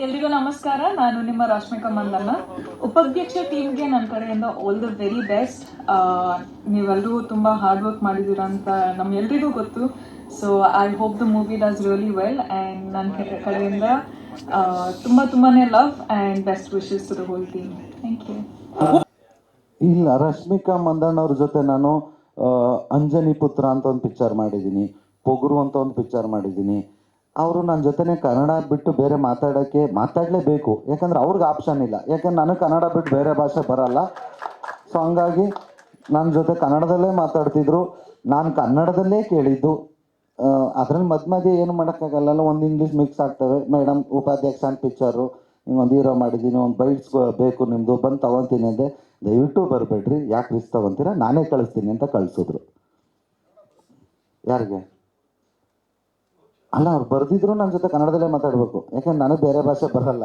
ಎಲ್ರಿಗೂ ನಮಸ್ಕಾರ. ನಾನು ನಿಮ್ಮ ರಶ್ಮಿಕಾ ಮಂದಮ್ಮ ಉಪಾಧ್ಯಕ್ಷ ಟೀಮ್ಗೆ ನನ್ನ ಕಡೆಯಿಂದ ಆಲ್ ದ ವೆರಿ ಬೆಸ್ಟ್ ನೀವೆಲ್ಲರೂ ತುಂಬ ಹಾರ್ಡ್ ವರ್ಕ್ ಮಾಡಿದ್ದೀರಾ ಅಂತ ನಮ್ಮೆಲ್ರಿಗೂ ಗೊತ್ತು. So I hope the movie does really well and ನನ್ನ ಕಡೆಯಿಂದ ತುಂಬ ತುಂಬಾ love and best wishes to the whole team thank you ಇಲ್ಲ, ರಶ್ಮಿಕಾ ಮಂದಣ್ಣ ಅವ್ರ ಜೊತೆ ನಾನು ಅಂಜನಿ ಪುತ್ರ ಅಂತ ಒಂದು ಪಿಕ್ಚರ್ ಮಾಡಿದ್ದೀನಿ. ಪೊಗುರು ಅಂತ ಒಂದು ಪಿಕ್ಚರ್ ಮಾಡಿದ್ದೀನಿ. ಅವರು ನನ್ನ ಜೊತೆನೆ ಕನ್ನಡ ಬಿಟ್ಟು ಬೇರೆ ಮಾತಾಡೋಕ್ಕೆ ಮಾತಾಡಲೇಬೇಕು. ಯಾಕಂದ್ರೆ ಅವ್ರಿಗೆ ಆಪ್ಷನ್ ಇಲ್ಲ. ಯಾಕಂದ್ರೆ ನನಗೆ ಕನ್ನಡ ಬಿಟ್ಟು ಬೇರೆ ಭಾಷೆ ಬರಲ್ಲ. ಸೊ ಹಂಗಾಗಿ ನನ್ನ ಜೊತೆ ಕನ್ನಡದಲ್ಲೇ ಮಾತಾಡ್ತಿದ್ರು. ನಾನು ಕನ್ನಡದಲ್ಲೇ ಕೇಳಿದ್ದು. ಅದ್ರಲ್ಲಿ ಮಧ್ಯ ಮಧ್ಯೆ ಏನು ಮಾಡೋಕ್ಕಾಗಲ್ಲ. ಒಂದು ಇಂಗ್ಲೀಷ್ ಮಿಕ್ಸ್ ಆಗ್ತವೆ. ಮೇಡಮ್ ಉಪಾಧ್ಯಕ್ಷ ಅಂತ ಪಿಕ್ಚರು ಒಂದು ಹೀರೋ ಮಾಡಿದ್ದೀನಿ. ಒಂದು ಬೈಟ್ಸ್ ಬೇಕು ನಿಮ್ಮದು ಬಂದು ತಗೊತೀನಿ ಅಂದೆ. ದಯವಿಟ್ಟು ಬರಬೇಡ್ರಿ. ಯಾಕೆ ರಿಸ್ ತೊಗೊತೀರ? ನಾನೇ ಕಳಿಸ್ತೀನಿ ಅಂತ ಕಳಿಸಿದ್ರು. ಯಾರಿಗೆ? ಅಲ್ಲ ಅವ್ರು ಬರ್ದಿದ್ರು ನನ್ನ ಜೊತೆ ಕನ್ನಡದಲ್ಲೇ ಮಾತಾಡಬೇಕು. ಯಾಕಂದ್ರೆ ನನಗೆ ಬೇರೆ ಭಾಷೆ ಬರಲ್ಲ.